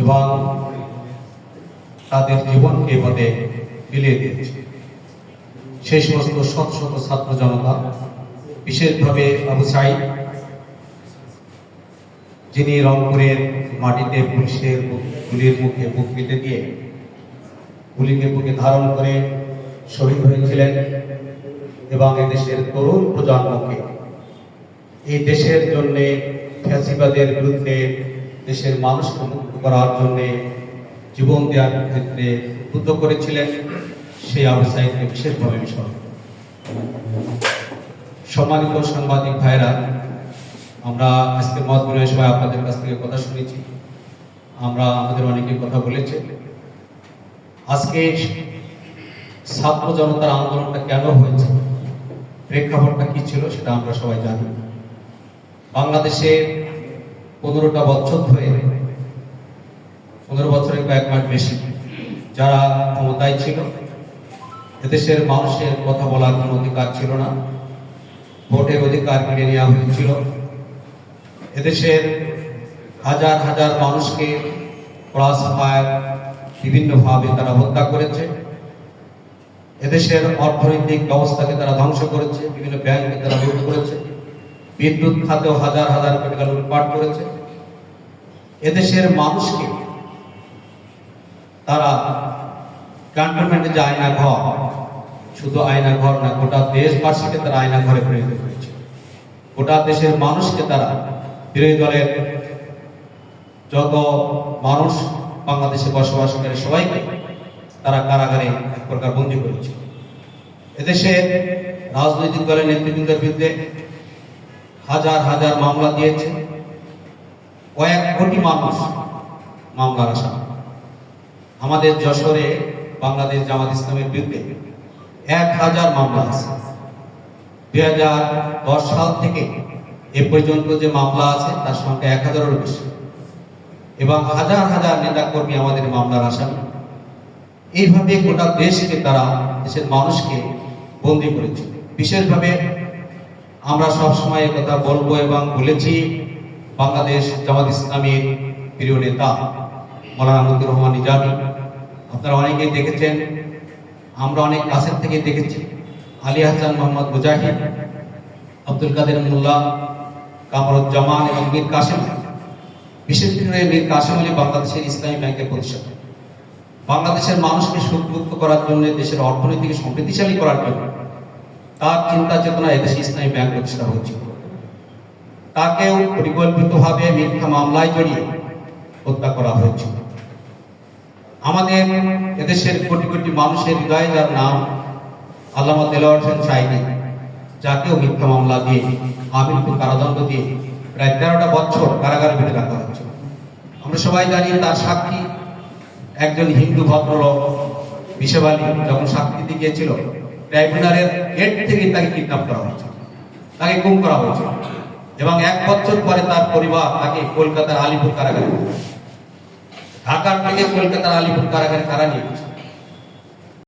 এবং তাদের জীবনকে পথে বিলিয়ে দিয়েছে। সেই সমস্ত শত শত ছাত্র জনতা, বিশেষভাবে আবু সাইদ যিনি রংপুরের মাটিতে পুলিশের গুলির মুখে বুক কেটে দিয়ে গুলিকে বুকে ধারণ করে শহীদ হয়েছিলেন এবং এদেশের তরুণ প্রজন্মকে, এই দেশের জন্যে ফ্যাসিবাদের বিরুদ্ধে দেশের মানুষকে মুক্ত করার জন্যে জীবন দেওয়ার ক্ষেত্রে উদ্বুদ্ধ করেছিলেন সেই আবস্থাকে বিশেষভাবে স্মরণ সম্মানিত সাংবাদিক ভাইরা আমরা আজকে মত বিনয় সভায় আপনাদের কাছ থেকে কথা শুনেছি। আমরা আমাদের অনেকে কথা বলেছি। আজকে ছাত্র জনতার আন্দোলনটা কেন হয়েছে? প্রেক্ষাপটটা কি ছিল সেটা আমরা সবাই জানি। বাংলাদেশে পনেরোটা বছর ধরে, পনেরো বছরের কয়েক মাস বেশি, যারা ক্ষমতায় ছিল, এদেশের মানুষের কথা বলার কোনো অধিকার ছিল না, ভোটের অধিকার কেড়ে নেওয়া হয়েছিল। এদেশের হাজার হাজার মানুষকে ফায়ার বিভিন্নভাবে তারা হত্যা করেছে। এদেশের অর্থনৈতিক ব্যবস্থাকে তারা ধ্বংস করেছে, বিভিন্ন ব্যাংকে তারা লুট করেছে। বিদ্যুৎ খাতেও হাজার হাজার কোটি টাকা লুটপাট করেছে। এদেশের মানুষকে তারা ক্যান্টনমেন্টে যে আয়না ঘর শুধু আয়না ঘর না, গোটা দেশবাসীকে তারা আয়না ঘরে পরিণত করেছে গোটা দেশের মানুষকে তারা বিরোধী দলের যত মানুষ বাংলাদেশে বসবাস করে, সবাইকে তারা কারাগারে এক প্রকার বন্দী করেছে। এদেশের রাজনৈতিক দলের নেতৃবৃন্দের বিরুদ্ধে হাজার হাজার মামলা দিয়েছে। কয়েক কোটি মানুষ মামলার আসামি আমাদের যশোরে বাংলাদেশ জামাত ইসলামের বিরুদ্ধে এক হাজার মামলা আছে। দুই হাজার দশ সাল থেকে এ পর্যন্ত যে মামলা আছে, তার সংখ্যা এক হাজারেরও বেশি। এবং হাজার হাজার নেতা কর্মী আমাদের মামলার আসামি এইভাবে গোটা দেশকে, তারা দেশের মানুষকে বন্দি করেছে। বিশেষভাবে আমরা সব সময় কথা বলব এবং বলেছি, বাংলাদেশ জামাত ইসলামীর প্রিয় নেতা মৌলানা মতিউর রহমান নিজামী। আপনারা অনেকেই দেখেছেন, আমরা অনেক কাছের থেকে দেখেছি। আলী হাসান মোহাম্মদ মুজাহিদ, আব্দুল কাদের মোল্লা, কামরুজ্জামান এবং মীর কাসেম বিশেষ করে মীর কাসেম আলী বাংলাদেশের ইসলামী ব্যাংকের প্রতিষ্ঠাতা। বাংলাদেশের মানুষকে সুখমুক্ত করার জন্য, দেশের অর্থনীতিকে সমৃদ্ধিশালী করার জন্য তার চিন্তা চেতনা এদেশে ইসলামী ব্যাংক প্রতিষ্ঠা হয়েছিল। তাকেও পরিকল্পিতভাবে মিথ্যা মামলায় জড়িয়ে হত্যা করা হয়েছিল। আমাদের এদেশের কোটি কোটি মানুষের হৃদয়ে যার নাম আল্লামা দেলোয়ার হোসেন সাইদি যাকেও মিথ্যা মামলা দিয়ে আমৃত্যু কারাদণ্ড দিয়ে প্রায় তেরোটা বছর কারাগারে বেঁধে রাখা হয়েছিল। আমরা সবাই জানি তার সাক্ষী একজন হিন্দু ভদ্রলোক বিশেব আলী যখন সাক্ষী দিতে গিয়েছিল ট্রাইব্যুনালের গেট থেকে তাকে কিডন্যাপ করা হয়েছে। তাকে গুম করা হয়েছে। এবং এক বছর পরে তার পরিবার তাকে কলকাতার আলিপুর কারাগারে ঢাকার থেকে কলকাতার আলিপুর কারাগারে কারা নিয়ে